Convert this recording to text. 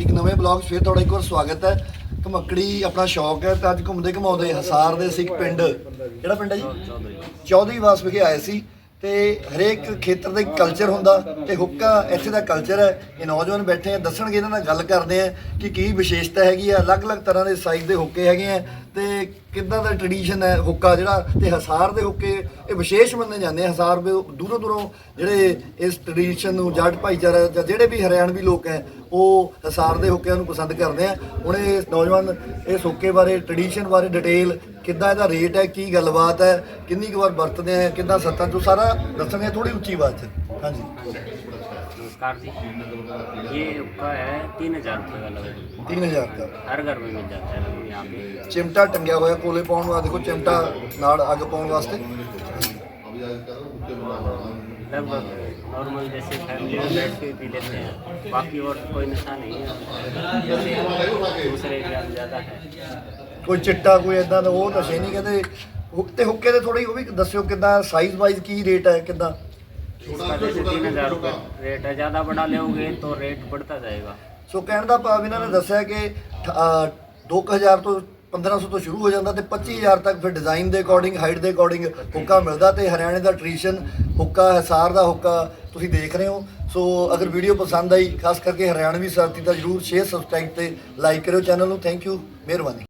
ਇੱਕ ਨਵੇਂ ਬਲੌਗ 'ਚ ਫਿਰ ਤੁਹਾਡਾ ਇੱਕ ਵਾਰ ਸਵਾਗਤ ਹੈ। ਘਮਕੜੀ ਆਪਣਾ ਸ਼ੌਕ ਹੈ ਤੇ ਅੱਜ ਘੁੰਮਦੇ ਘਮਾਉਂਦੇ ਹਸਾਰ ਦੇ ਸਿੱਖ ਪਿੰਡ। ਕਿਹੜਾ ਪਿੰਡ ਹੈ ਜੀ? ਚੌਧਰੀ ਵਾਸ ਵਿਖੇ ਆਏ ਸੀ। ਤੇ ਹਰੇਕ ਖੇਤਰ ਦਾ ਇੱਕ ਕਲਚਰ ਹੁੰਦਾ ਤੇ ਹੁੱਕਾ ਇੱਥੇ ਦਾ ਕਲਚਰ ਹੈ। ਇਹ ਨੌਜਵਾਨ ਬੈਠੇ ਆ, ਦੱਸਣਗੇ ਇਹਨਾਂ ਨਾਲ ਗੱਲ ਕਰਦੇ ਆ ਕਿ ਕੀ ਵਿਸ਼ੇਸ਼ਤਾ ਹੈਗੀ ਆ, ਅਲੱਗ-ਅਲੱਗ ਤਰ੍ਹਾਂ ਦੇ ਸਾਈਜ਼ ਦੇ ਹੁੱਕੇ ਹੈਗੇ ਆ ਤੇ ਕਿੱਦਾਂ ਦਾ ਟ੍ਰੈਡੀਸ਼ਨ ਹੈ ਹੁੱਕਾ ਜਿਹੜਾ ਤੇ ਹਸਾਰ ਦੇ ਹੁੱਕੇ, ਇਹ ਵਿਸ਼ੇਸ਼ ਮੰਨੇ ਜਾਂਦੇ ਆ। ਹਸਾਰ ਦੂਰੋਂ ਦੂਰੋਂ ਜਿਹੜੇ ਇਸ ਟ੍ਰੈਡੀਸ਼ਨ ਨੂੰ ਜੱਟ ਭਾਈਚਾਰਾ ਜਾਂ ਜਿਹੜੇ ਵੀ ਹਰਿਆਣਵੀ ਲੋਕ ਹੈ, ਉਹ ਹਸਾਰ ਦੇ ਹੁੱਕਿਆਂ ਨੂੰ ਪਸੰਦ ਕਰਦੇ ਆ। ਹੁਣ ਇਹ ਨੌਜਵਾਨ ਇਸ ਹੁੱਕੇ ਬਾਰੇ ਟ੍ਰੈਡੀਸ਼ਨ ਬਾਰੇ ਡਿਟੇਲ ਕਿੱਦਾਂ ਇਹਦਾ ਰੇਟ ਹੈ ਕੀ ਗੱਲਬਾਤ ਹੈ ਕਿੰਨੀ ਕੁ ਵਾਰ ਵਰਤਦੇ ਆ ਕਿੱਦਾਂ ਸੱਤਾਂ ਤੋਂ ਸਾਰਾ ਦੱਸਣਗੇ ਥੋੜੀ ਉੱਚੀ ਆਵਾਜ਼ 'ਚ ਹਾਂਜੀ नमस्कार जी ये हुक्का है तीन हजार रुपये का लगभग 3000 ਦਾ हर घर में मिल जाता है लगभग यहाँ पे ਚਿਮਟਾ ਟੰਗਿਆ ਹੋਇਆ ਕੋਲੇ ਪਾਉਣ ਨੂੰ ਆ ਦੇਖੋ ਚਿਮਟਾ ਨਾਲ ਅੱਗ ਪਾਉਣ ਵਾਸਤੇ लगभग नॉर्मल जैसे फैमिली में बैठ के पी लेते हैं बाकी और कोई नशा नहीं है दूसरे का ज़्यादा है ਕੋਈ ਚਿੱਟਾ ਕੋਈ ਇਦਾਂ ਦਾ ਉਹ ਨਸ਼ੇ ਨਹੀਂ ਕਹਿੰਦੇ ਹੁੱਕ ਤੇ ਹੁੱਕੇ ਦੇ ਥੋੜੀ ਉਹ ਵੀ ਦੱਸਿਓ ਕਿੱਦਾਂ ਸਾਈਜ਼ ਵਾਈਜ਼ ਕੀ ਰੇਟ ਹੈ ਕਿੱਦਾਂ इसका जैसे तीन हजार रुपये रेट है ज़्यादा बड़ा लोगे तो रेट बढ़ता जाएगा ਸੋ ਕਹਿਣ ਦਾ ਭਾਵ ਇਹਨਾਂ ਨੇ ਦੱਸਿਆ ਕਿ ਠ- ਅਹ 2000 ਤੋਂ 1500 ਤੋਂ ਸ਼ੁਰੂ ਹੋ ਜਾਂਦਾ ਤੇ 25000 ਤੱਕ ਫਿਰ ਡਿਜ਼ਾਈਨ ਦੇ ਅਕੋਰਡਿੰਗ ਹਾਈਟ ਦੇ ਅਕੋਰਡਿੰਗ ਹੁੱਕਾ ਮਿਲਦਾ ਤੇ ਹਰਿਆਣੇ ਦਾ ਟ੍ਰੈਡੀਸ਼ਨ ਹੁੱਕਾ, ਹਿਸਾਰ ਦਾ ਹੁੱਕਾ ਤੁਸੀਂ ਦੇਖ ਰਹੇ ਹੋ। ਸੋ ਅਗਰ ਵੀਡੀਓ ਪਸੰਦ ਆਈ, ਖਾਸ ਕਰਕੇ ਹਰਿਆਣਵੀ ਸਾਥੀ ਤਾਂ ਜਰੂਰ ਸ਼ੇਅਰ ਸਬਸਕ੍ਰਾਈਬ ਤੇ ਲਾਈਕ ਕਰਿਓ ਚੈਨਲ ਨੂੰ। ਥੈਂਕ ਯੂ ਮਿਹਰਬਾਨੀ।